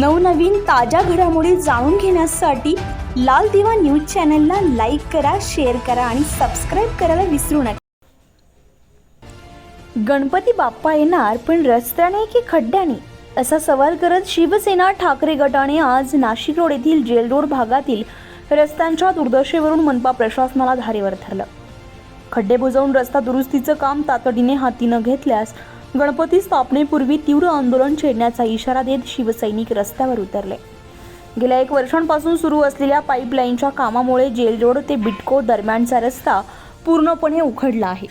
नवनवीन ताज्या घडामोडी जाणून घेण्यासाठी लाल दिवा न्यूज चॅनलला लाईक करा शेअर करा आणि सबस्क्राईब करायला विसरू नका. गणपती बाप्पा येणार पण रस्त्याने की खड्ड्याने? असा सवाल करत शिवसेना ठाकरे गटाने आज नाशिक रोड येथील जेल रोड भागातील रस्त्यांच्या दुर्दशेवरून मनपा प्रशासनाला धारेवर धरलं. खड्डे बुजवून रस्ता दुरुस्तीचं काम तातडीने हाती न घेतल्यास गणपती स्थापनेपूर्वी तीव्र आंदोलन छेडण्याचा इशारा देत शिवसैनिक रस्त्यावर उतरले. गेल्या एक वर्षांपासून सुरू असलेल्या पाईपलाईनच्या कामामुळे जेल रोड ते बिटको दरम्यानचा रस्ता पूर्णपणे उखडला आहे.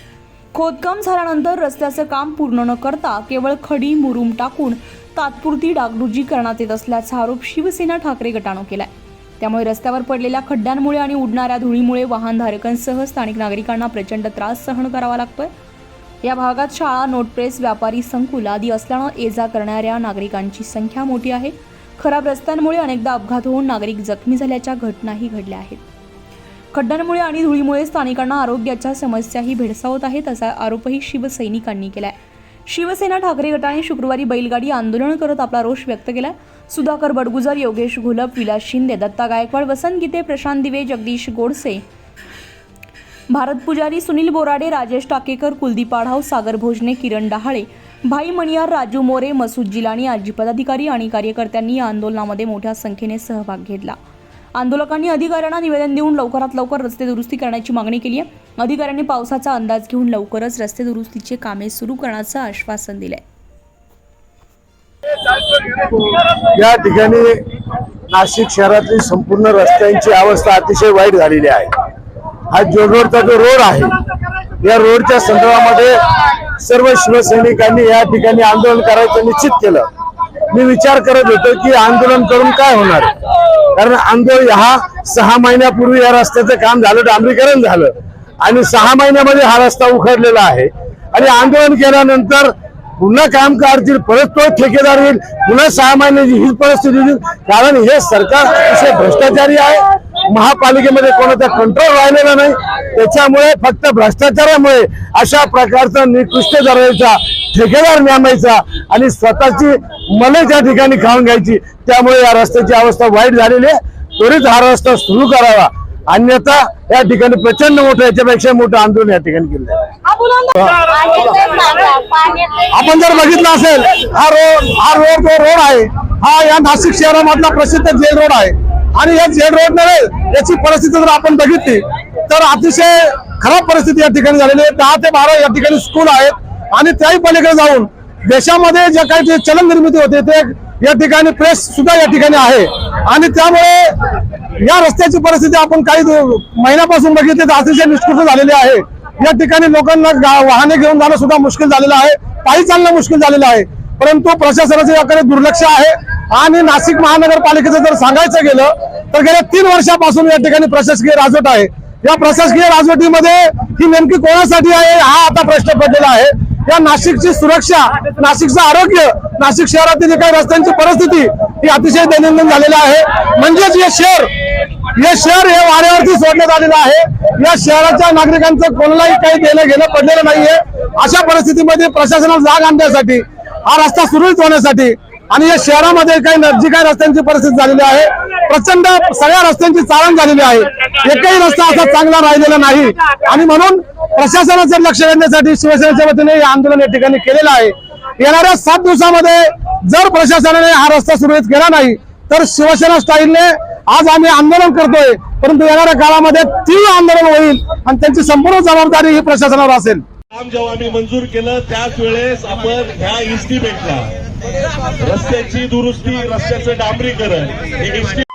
खोदकाम झाल्यानंतर रस्त्याचं काम पूर्ण न करता केवळ खडी मुरुम टाकून तात्पुरती डागडुजी करण्यात येत असल्याचा आरोप शिवसेना ठाकरे गटानं केलाय. त्यामुळे रस्त्यावर पडलेल्या खड्ड्यांमुळे आणि उडणाऱ्या धुळीमुळे वाहनधारकांसह स्थानिक नागरिकांना प्रचंड त्रास सहन करावा लागतोय. या भागात शाळा नोटप्रेस व्यापारी संकुल आदी असल्यानं ये जा करणाऱ्या नागरिकांची संख्या मोठी आहे. खराब रस्त्यांमुळे अनेकदा अपघात होऊन नागरिक जखमी झाल्याच्या घटनाही घडल्या आहेत. खड्ड्यांमुळे आणि धुळीमुळे स्थानिकांना आरोग्याच्या समस्याही भेडसावत आहेत असा आरोपही शिवसैनिकांनी केलाय. शिवसेना ठाकरे गटाने शुक्रवारी बैलगाडी आंदोलन करत आपला रोष व्यक्त केला सुधाकर बडगुजर योगेश घोलप विलास शिंदे दत्ता गायकवाड वसंत गीते प्रशांत दिवे जगदीश गोडसे भारत पुजारी सुनील बोराडे राजेश टाकेकर कुलदीप आढाव सागर भोजने किरण डहाळे भाई मणियार राजू मोरे मसूद जिलानी आजी पदाधिकारी आणि कार्यकर्त्यांनी या आंदोलनामध्ये मोठ्या संख्येने सहभाग घेतला. आंदोलकांनी अधिकाऱ्यांना निवेदन देऊन लवकरात लवकर रस्ते दुरुस्ती करण्याची मागणी केली आहे. अधिकाऱ्यांनी पावसाचा अंदाज घेऊन लवकरच रस्ते दुरुस्तीचे कामे सुरू करण्याचं आश्वासन दिलंय. या ठिकाणी नाशिक शहरातली संपूर्ण रस्त्यांची अवस्था अतिशय वाईट झालेली आहे. हा जोड रोडचा जो रोड आहे या रोडच्या संदर्भामध्ये सर्व शिवसैनिकांनी या ठिकाणी आंदोलन करायचं निश्चित केलं. मी विचार करत होतो की आंदोलन करून काय होणार? कारण आंदोलन हा सहा महिन्यापूर्वी या रस्त्याचं काम झालं डांबरीकरण झालं. आणि सहा महिन्यामध्ये हा रस्ता उखडलेला आहे. आणि आंदोलन केल्यानंतर पुन्हा काम काढतील परत तो ठेकेदार येईल. पुन्हा सहा महिन्याची हीच परिस्थिती येईल कारण हे सरकार अतिशय भ्रष्टाचारी आहे. महापालिकेमध्ये कोणाचा कंट्रोल राहिलेला नाही. त्याच्यामुळे फक्त भ्रष्टाचारामुळे अशा प्रकारचा निकृष्ट दर्जाचा ठेकेदार नेमायचा आणि स्वतःची मले ज्या ठिकाणी खाऊन घ्यायची त्यामुळे या रस्त्याची अवस्था वाईट झालेली आहे. त्वरित हा रस्ता सुरू करावा. अन्यथा या ठिकाणी प्रचंड मोठं याच्यापेक्षा मोठं आंदोलन या ठिकाणी केलं आपण जर बघितलं असेल हा रोड हा रोड जो रोड आहे. हा या नाशिक शहरामधला प्रसिद्ध जेल रोड आहे. आणि या झेड रोड नव्हे याची परिस्थिती जर आपण बघितली तर अतिशय खराब परिस्थिती या ठिकाणी झालेली आहे. दहा ते बारा या ठिकाणी स्कूल आहेत. आणि त्याही पलीकडे जाऊन देशामध्ये जे काही जे चलन निर्मिती होते ते या ठिकाणी प्रेस सुद्धा या ठिकाणी आहे. आणि त्यामुळे या रस्त्याची परिस्थिती आपण काही महिन्यापासून बघितली तर अतिशय निष्कृष्ट झालेली आहे. या ठिकाणी लोकांना गा- वाहने घेऊन जाणं सुद्धा मुश्किल झालेलं आहे. पायी चालणं मुश्किल झालेलं आहे. परंतु प्रशासनाचं याकडे दुर्लक्ष आहे. आणि नाशिक महानगरपालिकेचं जर सांगायचं गेलं तर गेल्या तीन वर्षापासून या ठिकाणी प्रशासकीय राजवट आहे. या प्रशासकीय राजवटीमध्ये ही नेमकी कोणासाठी आहे हा आता प्रश्न पडलेला आहे. या नाशिकची सुरक्षा नाशिकचं आरोग्य नाशिक शहरातील जे काही रस्त्यांची परिस्थिती ही अतिशय दैनंदिन झालेली आहे. म्हणजेच हे शहर हे शहर हे वाऱ्यावरती सोडण्यात आलेलं आहे. या शहराच्या नागरिकांचं कोणालाही काही देणं घेणं पडलेलं नाहीये. अशा परिस्थितीमध्ये प्रशासनाला जाग आणण्यासाठी हा रस्ता सुरळीत होण्यासाठी आणि या शहरामध्ये काही जी काही रस्त्यांची परिस्थिती झालेली आहे. प्रचंड सगळ्या रस्त्यांची चाळण झालेली आहे. एकही रस्ता असा चांगला राहिलेला नाही. आणि म्हणून प्रशासनाचं लक्ष देण्यासाठी शिवसेनेच्या वतीने हे आंदोलन या ठिकाणी केलेलं आहे. येणाऱ्या सात दिवसामध्ये जर प्रशासनाने हा रस्ता सुरळीत केला नाही तर शिवसेना स्टाईलने आज आम्ही आंदोलन करतोय. परंतु येणाऱ्या काळामध्ये तीव्र आंदोलन होईल आणि त्यांची संपूर्ण जबाबदारी ही प्रशासनावर असेल. काम जेव्हा आम्ही मंजूर केलं त्याच वेळेस आपण ह्या इन्स्टिमेंटला रस्त्याची दुरुस्ती रस्त्याचं डांबरीकरण हे इस्टिमेट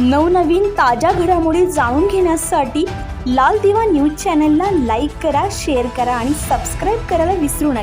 नवनवीन ताज्या घडामोडी जाणून घेण्यासाठी लाल दिवा न्यूज चॅनलला लाईक करा शेअर करा आणि सबस्क्राईब करायला विसरू नका.